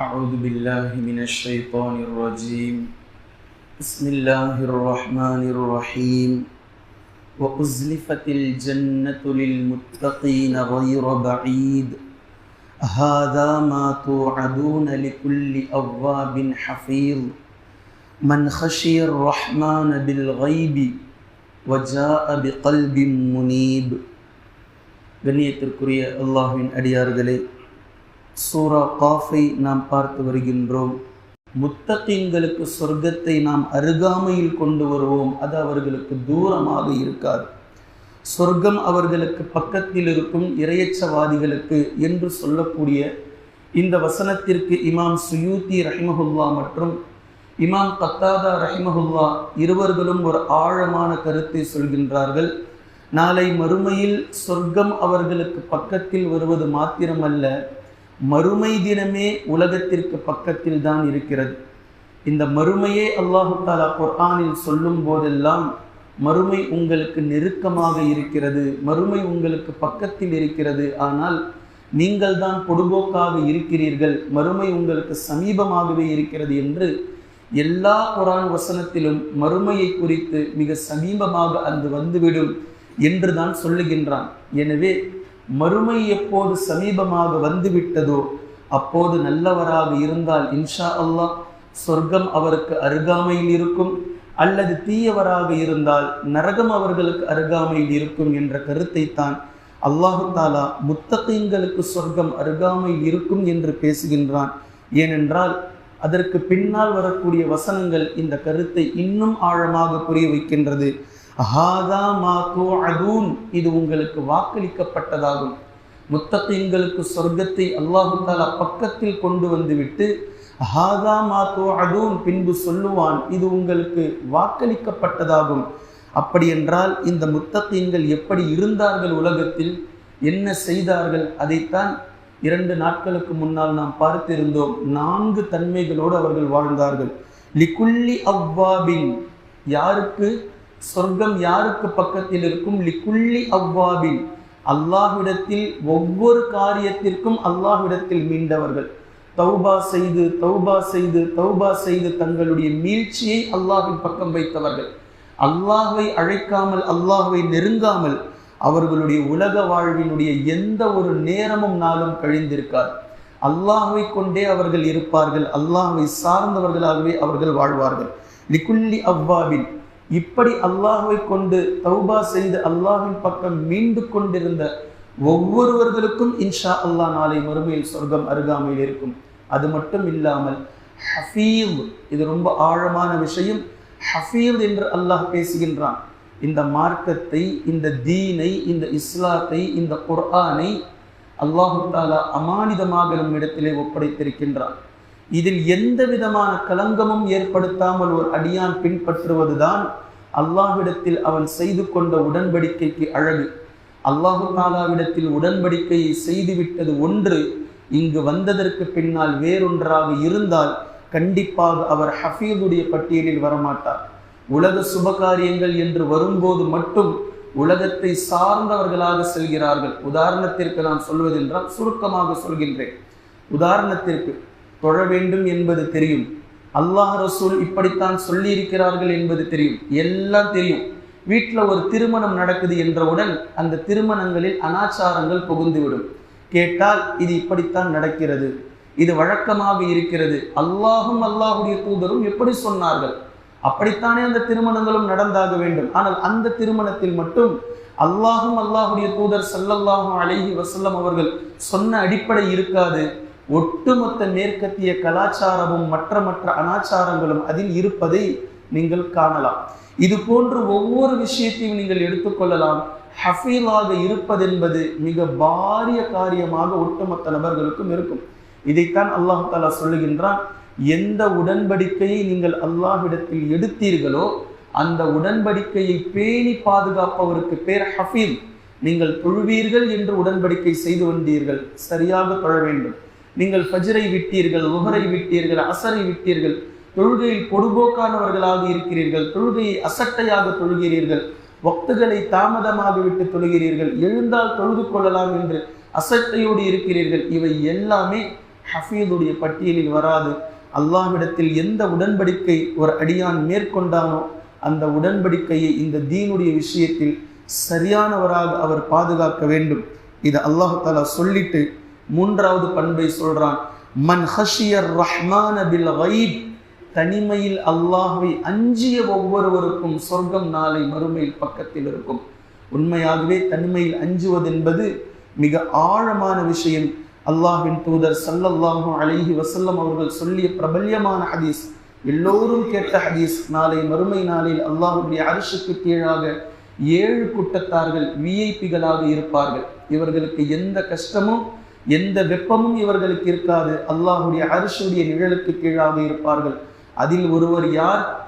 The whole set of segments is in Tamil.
أعوذ بالله من الشيطان الرجيم بسم الله الرحمن الرحيم وأزلفت الجنة للمتقين غير بعيد هذا ما توعدون لكل أواب حفيظ من خشي الرحمن بالغيب وجاء بقلب منيب கண்ணியத்திற்குரிய அல்லாஹ்வின் அடியார்களே சூரா காஃபை நாம் பார்த்து வருகின்றோம். முத்தகீன்களுக்கு சொர்க்கத்தை நாம் அருகாமையில் கொண்டு வருவோம். அது அவர்களுக்கு தூரமாக இருக்காது. சொர்க்கம் அவர்களுக்கு பக்கத்தில் இருக்கும் இரையச்சவாதிகளுக்கு என்று சொல்லக்கூடிய இந்த வசனத்திற்கு இமாம் சுயூத்தி ரஹிமஹுல்லா மற்றும் இமாம் கத்தாதா ரஹிமஹுல்லா இருவர்களும் ஒரு ஆழமான கருத்தை சொல்கின்றார்கள். நாளை மறுமையில் சொர்க்கம் அவர்களுக்கு பக்கத்தில் வருவது மாத்திரமல்ல மறுமை தினமே உலகத்திற்கு பக்கத்தில் தான் இருக்கிறது. இந்த மறுமையே அல்லாஹு தாலா குர்ஆனில் சொல்லும் போதெல்லாம் மறுமை உங்களுக்கு நெருக்கமாக இருக்கிறது மறுமை உங்களுக்கு பக்கத்தில் இருக்கிறது. ஆனால் நீங்கள் தான் பொடுபோக்காக இருக்கிறீர்கள் மறுமை உங்களுக்கு சமீபமாகவே இருக்கிறது என்று எல்லா குரான் வசனத்திலும் மறுமையை குறித்து மிக சமீபமாக அது வந்துவிடும் என்று தான் சொல்லுகின்றான். எனவே மறுமை எப்போது சமீபமாக வந்துவிட்டதோ அப்போது நல்லவராக இருந்தால் இன்ஷா அல்லாஹ் சொர்க்கம் அவருக்கு அருகாமையில் இருக்கும் அல்லது தீயவராக இருந்தால் நரகம் அவர்களுக்கு அருகாமையில் இருக்கும் என்ற கருத்தை தான் அல்லாஹு தாலா முத்தகைங்களுக்கு சொர்க்கம் அருகாமையில் இருக்கும் என்று பேசுகின்றான். ஏனென்றால் அதற்கு பின்னால் வரக்கூடிய வசனங்கள் இந்த கருத்தை இன்னும் ஆழமாக புரிய வைக்கின்றது. ஹாதா மா அதூன் இது உங்களுக்கு வாக்களிக்கப்பட்டதாகும். முத்தகீன்களுக்கு சொர்க்கத்தை அல்லாஹு தாலா பக்கத்தில் கொண்டு வந்துவிட்டு ஹாதா மா அதுவும் பின்பு சொல்லுவான் இது உங்களுக்கு வாக்களிக்கப்பட்டதாகும். அப்படி என்றால் இந்த முத்தகீன்கள் எப்படி இருந்தார்கள் உலகத்தில் என்ன செய்தார்கள் அதைத்தான் இரண்டு நாட்களுக்கு முன்னால் நாம் பார்த்திருந்தோம். நான்கு தன்மைகளோடு அவர்கள் வாழ்ந்தார்கள். லிகுல்லி அவ்வாபின். யாருக்கு? சொர்க்கம் யாருக்கு பக்கத்தில் இருக்கும்? லிக்குள்ளி அவ்வாபின். அல்லாஹ்விடத்தில் ஒவ்வொரு காரியத்திற்கும் அல்லாஹ்விடத்தில் மீண்டவர்கள். தௌபா செய்து தௌபா செய்து தௌபா செய்து தங்களுடைய மீழ்ச்சியை அல்லாஹின் பக்கம் வைத்தவர்கள். அல்லாஹை அழைக்காமல் அல்லாஹை நெருங்காமல் அவர்களுடைய உலக வாழ்வினுடைய எந்த ஒரு நேரமும் நாளும் கழிந்திருக்கார் அல்லாஹை கொண்டே அவர்கள் இருப்பார்கள். அல்லாஹை சார்ந்தவர்களாகவே அவர்கள் வாழ்வார்கள். லிக்குல்லி அவ்வாபின். இப்படி அல்லாஹுவை கொண்டு தௌபா செய்து அல்லாஹின் பக்கம் மீண்டு கொண்டிருந்த ஒவ்வொருவர்களுக்கும் இன்ஷா அல்லாஹ் நாளை மறுமையில் சொர்க்கம் அருகாமையில் இருக்கும். அது மட்டும் இல்லாமல் ஹஃபீவ் இது ரொம்ப ஆழமான விஷயம். ஹஃபீவ் என்று அல்லாஹ் பேசுகின்றான். இந்த மார்க்கத்தை இந்த தீனை இந்த இஸ்லாத்தை இந்த குர்ஆனை அல்லாஹு தாலா அமானிதமாக நம்மிடத்திலே ஒப்படைத்திருக்கின்றான். இதில் எந்த விதமான கலங்கமும் ஏற்படுத்தாமல் ஒரு அடியான் பின்பற்றுவதுதான் அல்லாஹ்விடத்தில் அவன் செய்து கொண்ட உடன்படிக்கைக்கு அழகு. அல்லாஹு தாலாவிடத்தில் உடன்படிக்கையை செய்துவிட்டது ஒன்று இங்கு வந்ததற்கு பின்னால் வேறொன்றாக இருந்தால் கண்டிப்பாக அவர் ஹஃபீதுடைய பட்டியலில் வரமாட்டார். உலக சுபகாரியங்கள் என்று வரும்போது மட்டும் உலகத்தை சார்ந்தவர்களாக செல்கிறார்கள். உதாரணத்திற்கு நான் சொல்வதென்றால் சுருக்கமாக சொல்கின்றேன். உதாரணத்திற்கு தொழ வேண்டும் என்பது தெரியும். அல்லாஹ் ரசூல் இப்படித்தான் சொல்லியிருக்கிறார்கள் என்பது தெரியும். எல்லாம் தெரியும். வீட்டில் ஒரு திருமணம் நடக்குது என்றவுடன் அந்த திருமணங்களில் அனாச்சாரங்கள் புகுந்துவிடும். கேட்டால் இது இப்படித்தான் நடக்கிறது. இது வழக்கமாக இருக்கிறது. அல்லாஹும் அல்லாஹுடைய தூதரும் எப்படி சொன்னார்கள்? அப்படித்தானே அந்த திருமணங்களும் நடந்தாக வேண்டும். ஆனால் அந்த திருமணத்தில் மட்டும் அல்லாஹும் அல்லாஹுடைய தூதர் சல்லல்லாஹும் அழகி வசல்லம் அவர்கள் சொன்ன அடிப்படை இருக்காது. ஒட்டுமொத்த மேற்கத்திய கலாச்சாரமும் மற்ற மற்ற அனாச்சாரங்களும் அதில் இருப்பதை நீங்கள் காணலாம். இது போன்று ஒவ்வொரு விஷயத்தையும் நீங்கள் எடுத்துக்கொள்ளலாம் ஹஃபீலாக இருப்பதென்பது மிக பாரிய காரியமாக ஒட்டுமொத்த நபர்களுக்கும் இருக்கும். இதைத்தான் அல்லாஹு தாலா சொல்லுகின்றான் எந்த உடன்படிக்கையை நீங்கள் அல்லாஹ்விடத்தில் எடுத்தீர்களோ அந்த உடன்படிக்கையை பேணி பாதுகாப்பவருக்கு பேர் ஹஃபீல். நீங்கள் தொழுவீர்கள் என்று உடன்படிக்கை செய்து வந்தீர்கள். சரியாக தொழ வேண்டும். நீங்கள் ஃபஜ்ரை விட்டீர்கள் உஹரை விட்டீர்கள் அசரை விட்டீர்கள் தொழுகையில் பொடுபோக்கானவர்களாக இருக்கிறீர்கள் தொழுகையை அசட்டையாக தொழுகிறீர்கள் வக்துகளை தாமதமாக விட்டு தொழுகிறீர்கள் எழுந்தால் தொழுது கொள்ளலாம் என்று அசட்டையோடு இருக்கிறீர்கள் இவை எல்லாமே ஹஃபீதுடைய பட்டியலில் வராது. அல்லாஹ்விடத்தில் எந்த உடன்படிக்கை ஒரு அடியான் மேற்கொண்டானோ அந்த உடன்படிக்கையை இந்த தீனுடைய விஷயத்தில் சரியானவராக அவர் பாதுகாக்க வேண்டும். இதை அல்லாஹாலா சொல்லிட்டு மூன்றாவது பண்பை சொல்றான். மன் ஹஷியர் ரஹ்மான பில் வைப் தனிமையில் அல்லாஹை அஞ்சிய ஒவ்வொருவருக்கும் சொர்க்கம் நாளை மறுமையில் பக்கத்தில் இருக்கும். உண்மையாகவே தனிமையில் அஞ்சுவது என்பது மிக ஆழமான விஷயம். அல்லாஹின் தூதர் சல்லல்லாஹு அலைஹி வசல்லம் அவர்கள் சொல்லிய பிரபல்யமான ஹதீஸ். எல்லோரும் கேட்ட ஹதீஸ். நாளை மறுமை நாளில் அல்லாஹுடைய அரசுக்கு கீழாக ஏழு கூட்டத்தார்கள் விஐபிகளாக இருப்பார்கள். இவர்களுக்கு எந்த கஷ்டமும் எந்த வெப்பமும் இவர்களுக்கு இருக்காது. அல்லாஹுடைய அரிசுடைய நிழலுக்கு கீழாக இருப்பார்கள். அதில் ஒருவர் யார்?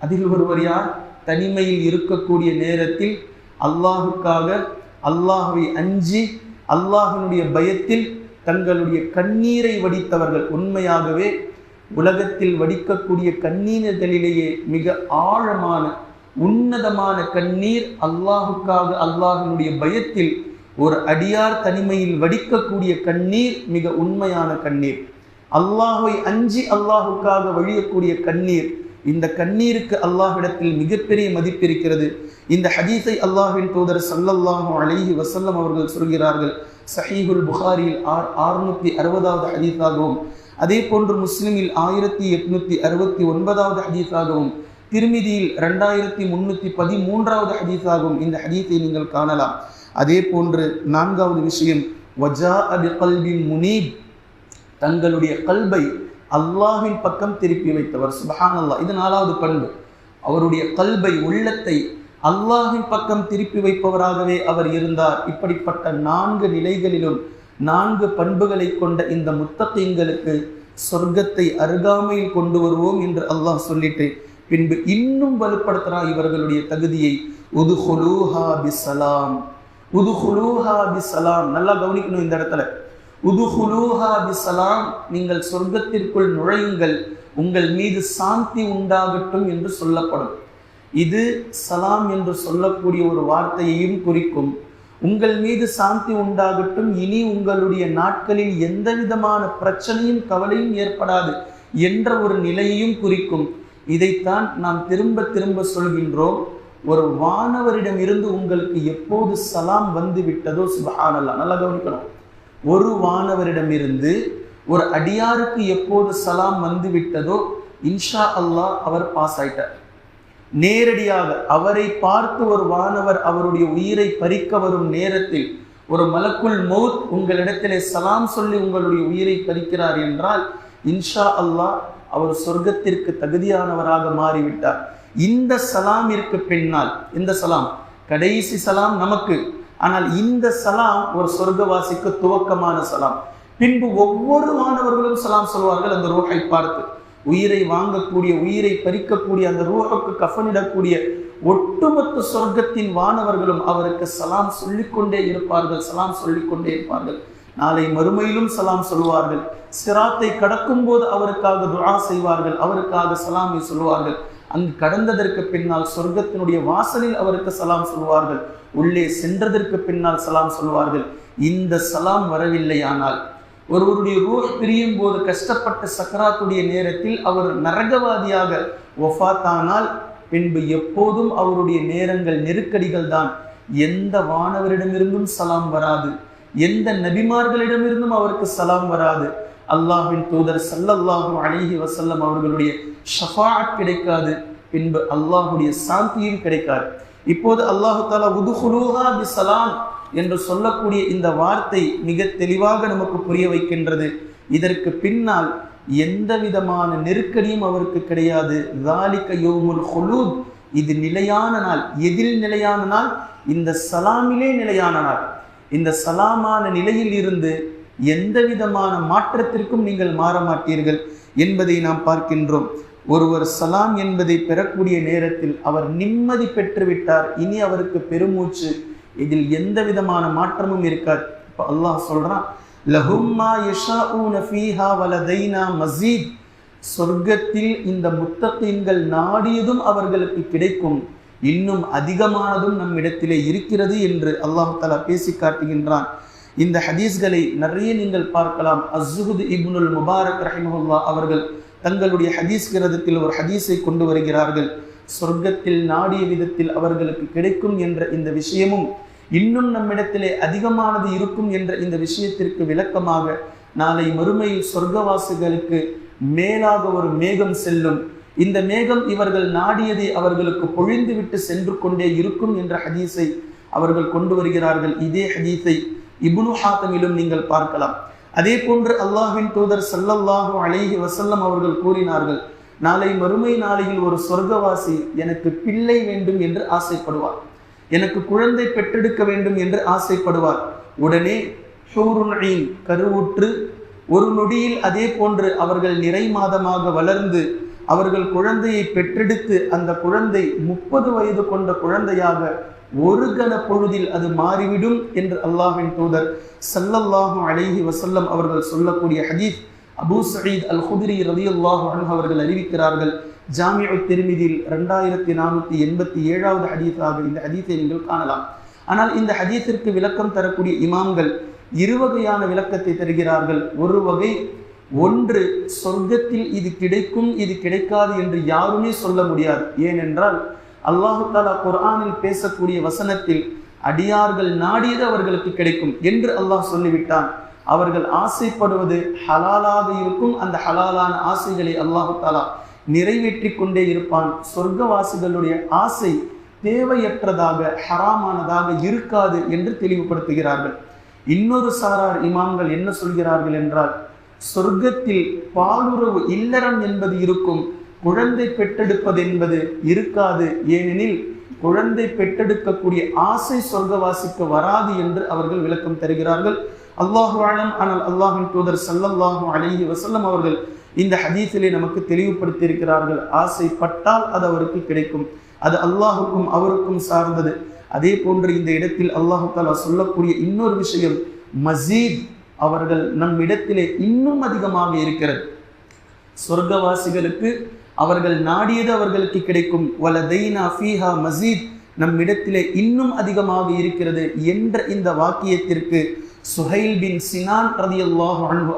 அதில் ஒருவர் யார்? தனிமையில் இருக்கக்கூடிய நேரத்தில் அல்லாஹுக்காக அல்லாஹுவை அஞ்சி அல்லாஹினுடைய பயத்தில் தங்களுடைய கண்ணீரை வடித்தவர்கள். உண்மையாகவே உலகத்தில் வடிக்கக்கூடிய கண்ணீர்களிலேயே மிக ஆழமான உன்னதமான கண்ணீர் அல்லாஹுக்காக அல்லாஹினுடைய பயத்தில் ஒரு அடியார் தனிமையில் வடிக்கக்கூடிய கண்ணீர் மிக உண்மையான கண்ணீர். அல்லாஹை அஞ்சி அல்லாஹுக்காக வழியக்கூடிய கண்ணீர். இந்த கண்ணீருக்கு அல்லாஹிடத்தில் மிகப்பெரிய மதிப்பு இருக்கிறது. இந்த ஹதீஸை அல்லாஹின் தூதர் சல்லல்லாஹு அலைஹி வசல்லம் அவர்கள் சொல்கிறார்கள். சஹீஹுல் புகாரியில் ஆர் ஆறுநூத்தி அறுபதாவது ஹதீஸாகவும் அதே போன்று முஸ்லிமில் ஆயிரத்தி எட்நூத்தி அறுபத்தி ஒன்பதாவது ஹதீஸாகவும் திருமிதியில் ரெண்டாயிரத்தி முன்னூத்தி பதிமூன்றாவது ஹதீஸாகவும் இந்த ஹதீஸை நீங்கள் காணலாம். அதே போன்று நான்காவது விஷயம் வஜா அபி கல்பின் முனீப். தங்களுடைய கல்பை அல்லாஹின் பக்கம் திருப்பி வைத்தவர். சுபஹான் அல்லாஹ் இது நாலாவது பண்பு. அவருடைய கல்பை உள்ளத்தை அல்லாஹின் பக்கம் திருப்பி வைப்பவராகவே அவர் இருந்தார். இப்படிப்பட்ட நான்கு நிலைகளிலும் நான்கு பண்புகளை கொண்ட இந்த முத்தத்தைங்களுக்கு சொர்க்கத்தை அருகாமையில் கொண்டு வருவோம் என்று அல்லாஹ் சொல்லிட்டு பின்பு இன்னும் வலுப்படுத்துகிறார் இவர்களுடைய தகுதியை. உதுஹுலூஹா பிசலாம் உதுஹுலூஹா பிசலாம் நல்லா கவனிக்கணும் இந்த இடத்துல. உதுஹுலூஹா பிசலாம் நீங்கள் சொர்க்கத்திற்குள் நுழையுங்கள். உங்கள் மீது சாந்தி உண்டாகட்டும் என்று சொல்லப்படும். இது சலாம் என்று சொல்லக்கூடிய ஒரு வார்த்தையையும் குறிக்கும். உங்கள் மீது சாந்தி உண்டாகட்டும். இனி உங்களுடைய நாட்களில் எந்த விதமான பிரச்சனையும் கவலையும் ஏற்படாது என்ற ஒரு நிலையையும் குறிக்கும். இதைத்தான் நாம் திரும்ப திரும்ப சொல்கின்றோம். ஒரு வானவரிடம் இருந்து உங்களுக்கு எப்போது சலாம் வந்து விட்டதோ சுபஹானல்லா. நல்லா கவனிக்கணும். ஒரு வானவரிடமிருந்து ஒரு அடியாருக்கு எப்போது சலாம் வந்து விட்டதோ இன்ஷா அல்லாஹ் அவர் பாஸ் ஆயிட்டார். நேரடியாக அவரை பார்த்து ஒரு வானவர் அவருடைய உயிரை பறிக்க வரும் நேரத்தில் ஒரு மலக்குள் மௌத் உங்களிடத்திலே சலாம் சொல்லி உங்களுடைய உயிரை பறிக்கிறார் என்றால் இன்ஷா அல்லாஹ் அவர் சொர்க்கத்திற்கு தகுதியானவராக மாறிவிட்டார். இந்த சலாமிற்கு பின்னால். இந்த சலாம். கடைசி சலாம் நமக்கு. ஆனால் இந்த சலாம் ஒரு சொர்க்கவாசிக்கு துவக்கமான சலாம். பின்பு ஒவ்வொரு மாணவர்களும் சலாம் சொல்வார்கள் அந்த ரூஹை பார்த்து. உயிரை வாங்கக்கூடிய உயிரை பறிக்கக்கூடிய அந்த ரூஹுக்கு கஃனிடக்கூடிய ஒட்டுமொத்த சொர்க்கத்தின் வானவர்களும் அவருக்கு சலாம் சொல்லிக்கொண்டே இருப்பார்கள் சலாம் சொல்லிக்கொண்டே இருப்பார்கள். நாளை மறுமையிலும் சலாம் சொல்வார்கள். சிராத்தை கடக்கும் போது அவருக்காக துரா செய்வார்கள் அவருக்காக சலாமை சொல்வார்கள். அங்கு கடந்ததற்கு பின்னால் சொர்க்கத்தினுடைய வாசலில் அவருக்கு சலாம் சொல்வார்கள். உள்ளே சென்றதற்கு பின்னால் சலாம் சொல்வார்கள். இந்த சலாம் வரவில்லையானால் ஒருவருடைய ரூஹ் பிரியும் போது கஷ்டப்பட்ட சக்கராத்துடைய நேரத்தில் அவர் நரகவாதியாக ஒஃபாத்தானால் பின்பு எப்போதும் அவருடைய நேரங்கள் நெருக்கடிகள் தான். எந்த வானவரிடமிருந்தும் சலாம் வராது. எந்த நபிமார்களிடமிருந்தும் அவருக்கு சலாம் வராது. அல்லாஹின் தூதர் சல்லல்லாஹு அலிஹி வசல்லம் அவர்களுடைய ஷஃபாட் கிடைக்காது. பின்பு அல்லாஹுடைய சாந்தியும் கிடைக்காது. இப்போது அல்லாஹு தாலா உதுஹுலூஹா பி சலாம் என்று சொல்லக்கூடிய இந்த வார்த்தை மிக தெளிவாக நமக்கு புரிய வைக்கின்றது. இதற்கு பின்னால் எந்த விதமான நெருக்கடியும் அவருக்கு கிடையாது. தாலிக்க யோமுல் ஹுலூத் இது நிலையான நாள் எதில் நிலையான நாள்? இந்த சலாமிலே நிலையான நாள். இந்த சலாமான நிலையில் இருந்து எந்த விதமான மாற்றத்திற்கும் நீங்கள் மாற மாட்டீர்கள் என்பதை நாம் பார்க்கின்றோம். ஒருவர் சலாம் என்பதை பெறக்கூடிய நேரத்தில் அவர் நிம்மதி பெற்றுவிட்டார். இனி அவருக்கு பெருமூச்சு. இதில் எந்த விதமான மாற்றமும் இருக்காது. இப்போ அல்லாஹ் சொல்றான் லஹும்மா யஷாஊன ஃபீஹா வலதைனா மசீத். சொர்க்கத்தில் இந்த முத்தகீன்கள் நாடியதும் அவர்களுக்கு கிடைக்கும். இன்னும் அதிகமானதும் நம்மிடத்திலே இருக்கிறது என்று அல்லாஹ் தலா பேசி காட்டுகின்றான் இந்த ஹதீஸ்களை நிறைய நீங்கள் பார்க்கலாம். அஸ்ஸுஹுத் இப்னுல் முபாரக் ரஹிமஹுல்லா அவர்கள் தங்களுடைய ஹதீஸ் கிரதத்தில் ஒரு ஹதீஸை கொண்டு வருகிறார்கள். சொர்க்கத்தில் நாடிய விதத்தில் அவர்களுக்கு கிடைக்கும் என்ற இந்த விஷயமும் இன்னும் நம்மிடத்திலே அதிகமானது இருக்கும் என்ற இந்த விஷயத்திற்கு விளக்கமாக நாளை மறுமையில் சொர்க்கவாசிகளுக்கு மேலாக ஒரு மேகம் செல்லும். இந்த மேகம் இவர்கள் நாடியதை அவர்களுக்கு பொழிந்துவிட்டு சென்று கொண்டே இருக்கும் என்ற ஹதீஸை அவர்கள் கொண்டு வருகிறார்கள். இதே ஹதீஸை இப்னு ஹாத்தமிலும் நீங்கள் பார்க்கலாம். அதே போன்று அல்லாஹின் தூதர் சல்லல்லாஹு அலைஹி வசல்லம் அவர்கள் கூறினார்கள் நாளை மறுமை நாளையில் ஒரு சொர்க்கவாசி எனக்கு பிள்ளை வேண்டும் என்று ஆசைப்படுவார். எனக்கு குழந்தை பெற்றெடுக்க வேண்டும் என்று ஆசைப்படுவார். உடனே ஹூருன் கருவுற்று ஒரு நொடியில் அதே போன்று அவர்கள் நிறை மாதமாக வளர்ந்து அவர்கள் குழந்தையை பெற்றெடுத்து அந்த குழந்தை முப்பது வயது கொண்ட குழந்தையாக ஒரு கன பொழுதில் அது மாறிவிடும் என்று அல்லாஹின் தூதர் சல்லல்லாஹு அலைஹி வசல்லம் அவர்கள் சொல்லக்கூடிய ஹதீஸ் அபூ சயீத் அல் ஹுதிரி ரதி அல்லாஹு அவர்கள் அறிவிக்கிறார்கள். ஜாமிய திருமிதியில் ரெண்டாயிரத்தி நானூற்றி எண்பத்தி ஏழாவது ஹதீஸாக இந்த ஹதீஸை நீங்கள் காணலாம். ஆனால் இந்த ஹதீஸிற்கு விளக்கம் தரக்கூடிய இமாம்கள் இருவகையான விளக்கத்தை தருகிறார்கள். ஒரு வகை ஒன்று சொர்க்கத்தில் இது கிடைக்கும் இது கிடைக்காது என்று யாருமே சொல்ல முடியாது. ஏனென்றால் அல்லாஹு தாலா குர்ஆனில் பேசக்கூடிய வசனத்தில் அடியார்கள் நாடியது அவர்களுக்கு கிடைக்கும் என்று அல்லாஹ் சொல்லிவிட்டான். அவர்கள் ஆசைப்படுவது ஹலாலாக இருக்கும் அந்த ஹலாலான ஆசைகளை அல்லாஹு தாலா நிறைவேற்றி கொண்டே இருப்பான். சொர்க்கவாசிகளுடைய ஆசை தேவையற்றதாக ஹராமானதாக இருக்காது என்று தெளிவுபடுத்துகிறார்கள். இன்னொரு சாரார் இமாம்கள் என்ன சொல்கிறார்கள் என்றால் சொர்க்கத்தில் பாலுறவு இல்லறம் என்பது இருக்கும். குழந்தை பெற்றெடுப்பது என்பது இருக்காது. ஏனெனில் குழந்தை பெற்றெடுக்கக்கூடிய ஆசை சொர்க்கவாசிக்கு வராது என்று அவர்கள் விளக்கம் தருகிறார்கள். அல்லாஹு ஆலம் ஆனால் அல்லாஹின் தூதர் சல்லல்லாஹு அலஹி வசல்லம் அவர்கள் இந்த ஹதீஸிலே நமக்கு தெளிவுபடுத்தி இருக்கிறார்கள் ஆசைப்பட்டால் அது அவருக்கு கிடைக்கும். அது அல்லாஹுக்கும் அவருக்கும் சார்ந்தது. அதே போன்று இந்த இடத்தில் அல்லாஹு தாலா சொல்லக்கூடிய இன்னொரு விஷயம் மசீத். அவர்கள் நம் இடத்திலே இன்னும் அதிகமாக இருக்கிறது. சொர்க்கவாசிகளுக்கு அவர்கள் நாடியது அவர்களுக்கு கிடைக்கும். வலதைனா ஃபீஹா மசீத். நம்மிடத்திலே இன்னும் அதிகமாக இருக்கிறது என்ற இந்த வாக்கியத்திற்கு சுஹைல் பின் சினான் ரதி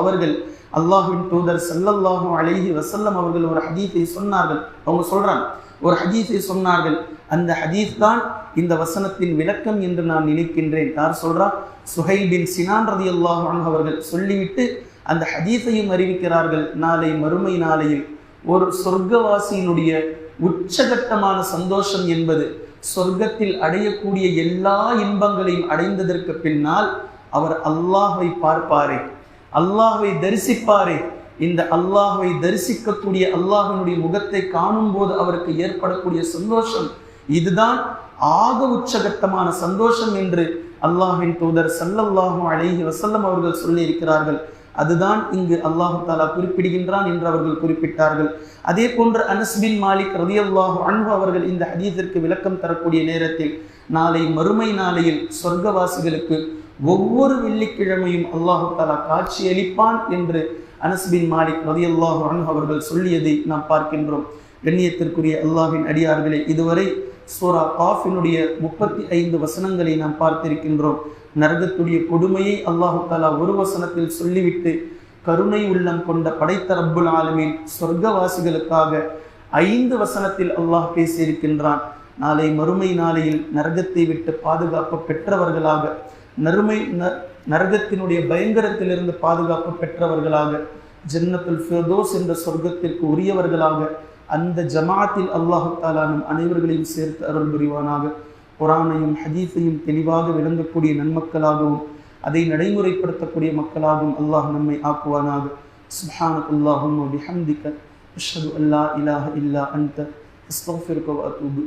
அவர்கள் அல்லாஹுவின் தூதர் சல்லல்லாஹு அழகி வசல்லம் அவர்கள் ஒரு ஹதீஃபை சொன்னார்கள். அவங்க சொல்றாங்க ஒரு ஹதீஃபை சொன்னார்கள். அந்த ஹதீஸ் தான் இந்த வசனத்தின் விளக்கம் என்று நான் நினைக்கின்றேன். யார் சொல்றா? சுஹைபின் சினான் ரதி அல்லாஹு அவர்கள் சொல்லிவிட்டு அந்த ஹதீஸையும் அறிவிக்கிறார்கள். நாளை மறுமை நாளையில் ஒரு சொர்க்கவாசியினுடைய உச்சகட்டமான சந்தோஷம் என்பது சொர்க்கத்தில் அடையக்கூடிய எல்லா இன்பங்களையும் அடைந்ததற்கு பின்னால் அவர் அல்லாஹை பார்ப்பாரே. அல்லாஹை தரிசிப்பாரே. இந்த அல்லாஹை தரிசிக்கக்கூடிய அல்லாஹனுடைய முகத்தை காணும் போது அவருக்கு ஏற்படக்கூடிய சந்தோஷம். இதுதான் ஆக உச்சகட்டமான சந்தோஷம் என்று அல்லாஹின் தூதர் சல்லல்லாஹும் அழகி வசல்லம் அவர்கள் சொல்லி இருக்கிறார்கள் அதுதான் இங்கு அல்லாஹு தாலா குறிப்பிடுகின்றான் என்று அவர்கள் குறிப்பிட்டார்கள். அதே போன்று அனஸ்பின் மாலிக் ரதி அல்லாஹு அன்பு அவர்கள் இந்த ஹதீஸிற்கு விளக்கம் தரக்கூடிய நேரத்தில் நாளை மறுமை நாளையில் சொர்க்கவாசிகளுக்கு ஒவ்வொரு வெள்ளிக்கிழமையும் அல்லாஹு தாலா காட்சி அளிப்பான் என்று அனஸ்பின் மாலிக் ரதி அல்லாஹு அவர்கள் சொல்லியதை நாம் பார்க்கின்றோம். கண்ணியத்திற்குரிய அல்லாஹின் அடியார்களே இதுவரை சூரா காஃபினுடைய முப்பத்தி ஐந்து வசனங்களை நாம் பார்த்திருக்கின்றோம். நரகத்துடைய கொடுமையை அல்லாஹு தாலா ஒரு வசனத்தில் சொல்லிவிட்டு கருணை உள்ளம் கொண்ட படைத்த ரப்புல் ஆலமின் சொர்க்கவாசிகளுக்காக ஐந்து வசனத்தில் அல்லாஹ் பேசியிருக்கின்றான். நாளை மறுமை நாளையில் நரகத்தை விட்டு பாதுகாப்பு பெற்றவர்களாக நறுமை நரகத்தினுடைய பயங்கரத்திலிருந்து பாதுகாப்பு பெற்றவர்களாக ஜன்னத்துல் ஃபிரதோஸ் என்ற சொர்க்கத்திற்கு உரியவர்களாக அந்த ஜமாத்தில் அல்லாஹு தாலா நம் அனைவர்களையும் சேர்த்து அருள் புரிவானாக. குரானையும் ஹதீஸையும் தெளிவாக விளங்கக்கூடிய நன்மக்களாகவும் அதை நடைமுறைப்படுத்தக்கூடிய மக்களாகவும் அல்லாஹ் நம்மை ஆக்குவானாக. சுஹானக் அல்லாஹும் பிஹம்திக அஷ்ஹது அல்லா இலாஹ இல்லா அந்த அஸ்தஃபிருக அத்தூபு